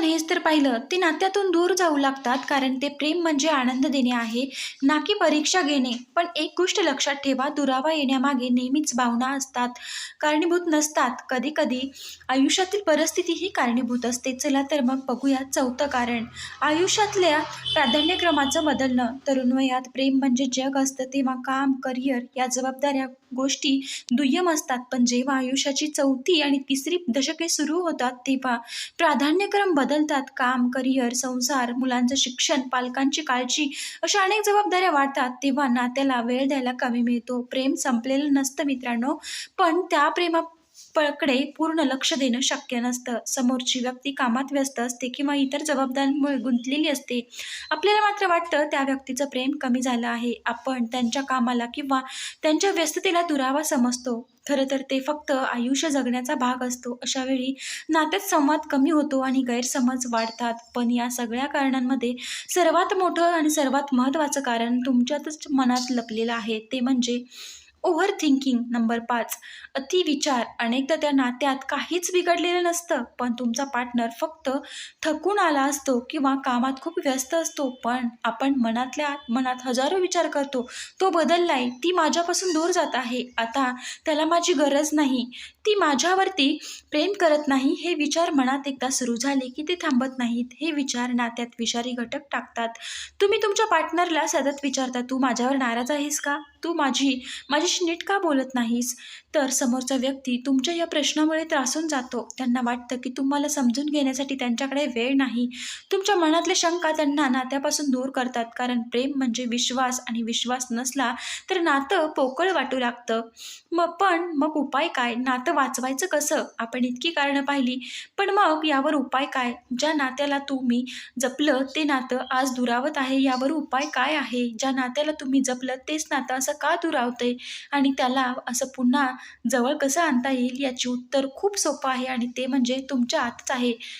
आपण हेच तर पाहिलं ते नात्यातून दूर जाऊ लागतात कारण ते प्रेम म्हणजे आनंद देणे आहे ना की परीक्षा घेणे. पण एक गोष्ट लक्षात ठेवा दुरावा येण्यामागे नेहमीच भावना असतात कारणीभूत नसतात. कधी कधी आयुष्यातील परिस्थिती ही कारणीभूत असते. चला तर मग बघूया चौथं कारण. आयुष्यातल्या प्राधान्यक्रमाचं बदलणं. तरुण वयात प्रेम म्हणजे जग असतं तेव्हा काम करिअर या जबाबदाऱ्या गोष्टी दुय्यम असतात. पण जेव्हा आयुष्याची चौथी आणि तिसरी दशके सुरू होतात तेव्हा प्राधान्यक्रम बदल बदलतात. काम करिअर संसार मुलांचं शिक्षण पालकांची काळजी अशा अनेक जबाबदाऱ्या वाढतात. तेव्हा नात्याला वेळ द्यायला कमी मिळतो. प्रेम संपलेलं नसतं मित्रांनो. पण त्या प्रेमा कडे पूर्ण लक्ष देणं शक्य नसतं. समोरची व्यक्ती कामात व्यस्त असते किंवा इतर जबाबदाऱ्यांमुळे गुंतलेली असते. आपल्याला मात्र वाटतं त्या व्यक्तीचं प्रेम कमी झालं आहे. आपण त्यांच्या कामाला किंवा त्यांच्या व्यस्ततेला दुरावा समजतो. खरं तर ते फक्त आयुष्य जगण्याचा भाग असतो. अशा वेळी नात्यात संवाद कमी होतो आणि गैरसमज वाढतात. पण या सगळ्या कारणांमध्ये सर्वात मोठं आणि सर्वात महत्त्वाचं कारण तुमच्यातच मनात लपलेलं आहे. ते म्हणजे ओव्हर थिंकिंग नंबर पाच. अतिविचार. अनेकदा त्या नात्यात काहीच बिघडलेलं नसतं पण तुमचा पार्टनर फक्त थकून आला असतो किंवा कामात खूप व्यस्त असतो पण आपण मनातल्या मनात हजारो विचार करतो तो बदललाय ती माझ्यापासून दूर जात आहे. आता त्याला माझी गरज नाही. ती माझ्यावरती प्रेम करत नाही. हे विचार मनात एकदा सुरू झाले की ते थांबत नाहीत. हे विचार नात्यात विषारी घटक टाकतात. तुम्ही तुमच्या पार्टनरला सतत विचारता तू माझ्यावर नाराज आहेस का? तू माझी माझ्याशी नीट का बोलत नाहीस? तर समोरचा व्यक्ती तुमच्या या प्रश्नामुळे त्रासून जातो. त्यांना वाटतं की तुम्हाला समजून घेण्यासाठी त्यांच्याकडे वेळ नाही. तुमच्या मनातल्या शंका त्यांना नात्यापासून दूर करतात. कारण प्रेम म्हणजे विश्वास आणि विश्वास नसला तर नातं पोकळ वाटू लागतं. मग पण मग उपाय काय? नातं वाचवायचं कसं? आपण इतकी कारणं पाहिली. पण मग यावर उपाय काय? ज्या नात्याला तुम्ही जपलं ते नातं आज दुरावत आहे. यावर उपाय काय आहे? ज्या नात्याला तुम्ही जपलं तेच नातं असं का दुरावतंय आणि त्याला असं पुन्हा जवळ कसं आणता येईल याची उत्तर खूप सोपं आहे आणि ते म्हणजे तुमच्या आतच आहे.